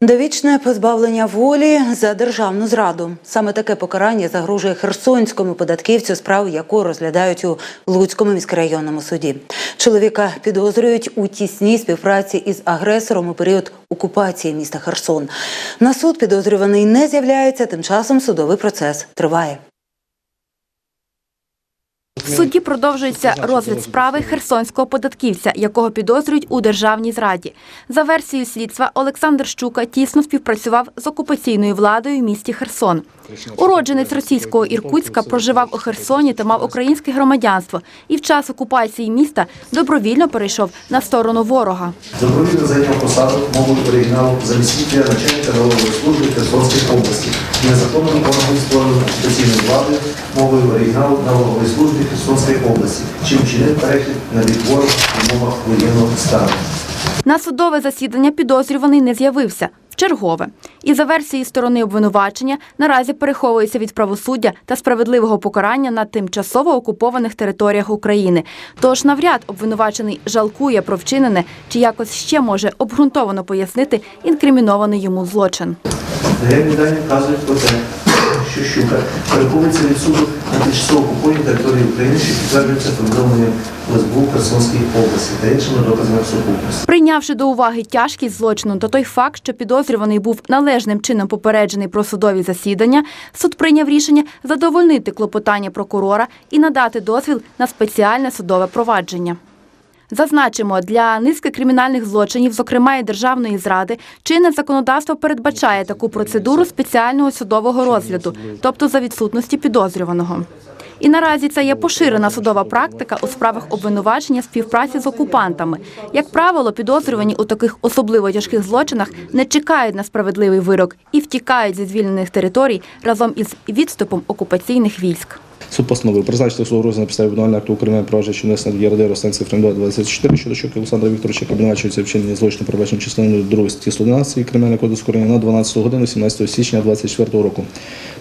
Довічне позбавлення волі за державну зраду. Саме таке покарання загрожує херсонському податківцю, справу якого розглядають у Луцькому міськрайонному суді. Чоловіка підозрюють у тісній співпраці із агресором у період окупації міста Херсон. На суд підозрюваний не з'являється. Тим часом судовий процес триває. В суді продовжується розгляд справи херсонського податківця, якого підозрюють у державній зраді. За версією слідства, Олександр Щука тісно співпрацював з окупаційною владою в місті Херсон. Уродженець російського Іркутська проживав у Херсоні та мав українське громадянство. І в час окупації міста добровільно перейшов на сторону ворога. Добровільно зайняв посаду мовою оригіналу замістителя начальника налогової служби Херсонської області, незаконним органом створеної окупаційної влади мовою оригіналу налогової служби Херсонської області, чим вчинив перехід на ворога в умовах воєнного стану. На судове засідання підозрюваний не з'явився. Вчергове. І за версією сторони обвинувачення наразі переховується від правосуддя та справедливого покарання на тимчасово окупованих територіях України. Тож навряд обвинувачений жалкує про вчинене чи якось ще може обґрунтовано пояснити інкримінований йому злочин. Наявні дані вказують про те, що Щука переховується від суду на тимчасово окупованій території України, що підтверджується повідомленням СБУ Херсонської області та іншими доказами сукупності. Прийнявши до уваги тяжкість злочину та той факт, що підозрюваний був належним чином попереджений про судові засідання, суд прийняв рішення задовольнити клопотання прокурора і надати дозвіл на спеціальне судове провадження. Зазначимо, для низки кримінальних злочинів, зокрема і державної зради, чинне законодавство передбачає таку процедуру спеціального судового розгляду, тобто за відсутності підозрюваного. І наразі це є поширена судова практика у справах обвинувачення співпраці з окупантами. Як правило, підозрювані у таких особливо тяжких злочинах не чекають на справедливий вирок і втікають зі звільнених територій разом із відступом окупаційних військ. Суд постановив призначити суду розгляд на підставі обвинувального акту України провадження, що внесено в ЄРДР станції Френдо 24 щодо щоки Олександра Вікторовича, обвинувачується вчинення злочину, передбачено частиною 2 статті 111 Кримінального кодексу України на 12 годину 17 січня 24 року.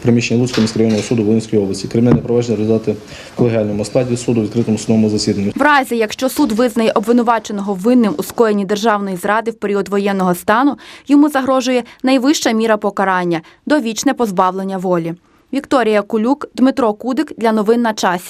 Приміщення Луцького міськрайонного суду Волинської області. Кримінальне провадження результати в колегіальному складі суду відкритому судовому засіданні. В разі, якщо суд визнає обвинуваченого винним у скоєнні державної зради в період воєнного стану, йому загрожує найвища міра покарання довічне позбавлення волі. Вікторія Кулюк, Дмитро Кудик для новин на часі.